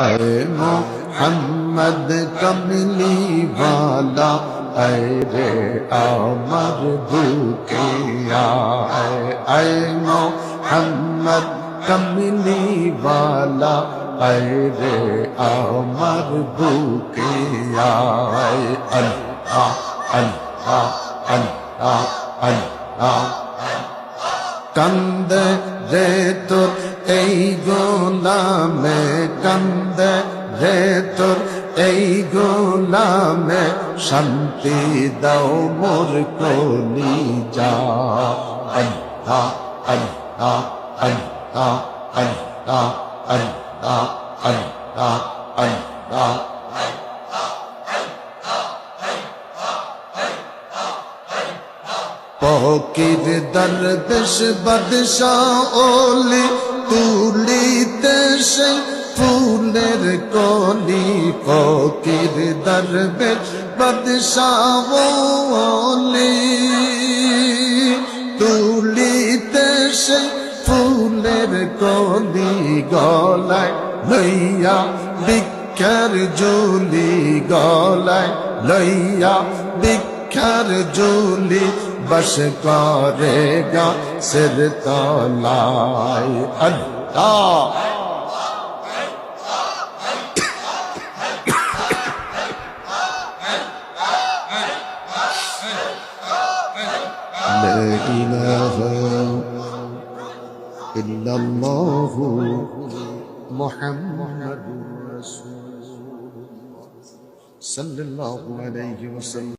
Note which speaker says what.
Speaker 1: اے محمد کملی والا اے رے امر بھوکیا اے اے محمد کملی والا اے رے امر بھوکیا اے اللہ اللہ اللہ اللہ কান্দে রে তোর, এই গোলামে কান্দে রে তোর, এই গোলামে শান্তি দাও মোর কলি যা আল্লাহ আল্লাহ আল্লাহ আল্লাহ আল্লাহ আল্লাহ আল্লাহ। ফকির দরবেশ বদশাহ ওলি তুলিতে সে ফুলের কলি। ফকির দরবেশ বদশাহ ওলি তুলিতে সে ফুলের কলি গলায় লইয়া বিক্ষার জুলি গলায় লইয়া বিক্ষার জুলি بس کرے گا سر تالائے اللہ لا إله إلا الله محمد رسول الله. صلى الله عليه وسلم.